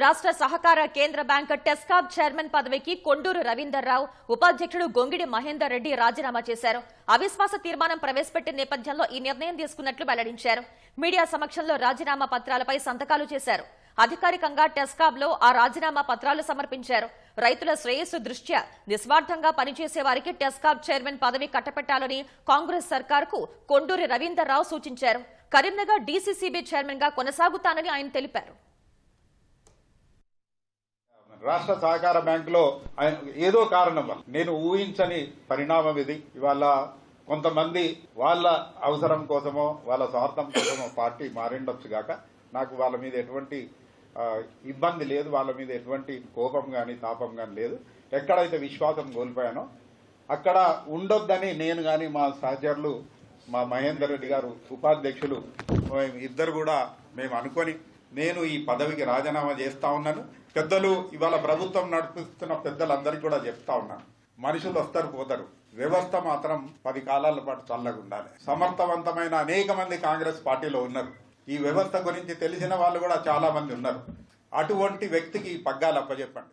రాష్ట్ర సహకార కేంద్ర బ్యాంక్ టెస్కాబ్ చైర్మన్ పదవికి కొండూరు రవీందర్ రావు ఉపాధ్యక్షుడు గొంగిడి మహేందర్ రెడ్డి రాజీనామా చేశారు. అవిశ్వాస తీర్మానం ప్రవేశపెట్టిన నేపథ్యంలో ఈ నిర్ణయం తీసుకున్నట్లు వెల్లడించారు. మీడియా సమక్షంలో రాజీనామా పత్రాలపై సంతకాలు చేశారు. అధికారికంగా టెస్కాబ్లో ఆ రాజీనామా పత్రాలు సమర్పించారు. రైతుల శ్రేయస్సు దృష్ట్యా నిస్వార్థంగా పనిచేసే వారికి టెస్కాబ్ చైర్మన్ పదవి కట్టపెట్టాలని కాంగ్రెస్ సర్కార్కు కొండూరి రవీందర్ రావు సూచించారు. కరీంనగర్ డీసీసీబీ చైర్మన్గా కొనసాగుతానని ఆయన తెలిపారు. రాష్ట్ర సహకార బ్యాంకులో ఆయన ఏదో కారణం వల్ల. నేను ఊహించని పరిణామం ఇది. ఇవాళ కొంతమంది వాళ్ళ అవసరం కోసమో వాళ్ళ స్వార్థం కోసమో పార్టీ మారిండొచ్చు గాక నాకు వాళ్ళ మీద ఎటువంటి ఇబ్బంది లేదు. వాళ్ళ మీద ఎటువంటి కోపం గాని తాపం గాని లేదు. ఎక్కడైతే విశ్వాసం కోల్పోయానో అక్కడ ఉండొద్దని నేను గాని మా సహచరులు మా మహేందర్ రెడ్డి గారు ఉపాధ్యక్షులు మేము ఇద్దరు కూడా మేము అనుకొని నేను ఈ పదవికి రాజీనామా చేస్తా ఉన్నాను. పెద్దలు ఇవాళ ప్రభుత్వం నడిపిస్తున్న పెద్దలందరికీ కూడా చెప్తా ఉన్నాను. మనుషులు వస్తారు పోతారు. వ్యవస్థ మాత్రం పది కాలాల పాటు చల్లగా ఉండాలి సమర్థవంతమైన అనేక మంది కాంగ్రెస్ పార్టీలో ఉన్నారు. ఈ వ్యవస్థ గురించి తెలిసిన వాళ్ళు కూడా చాలా మంది ఉన్నారు. అటువంటి వ్యక్తికి ఈ పగ్గాలు అప్పచెప్పండి.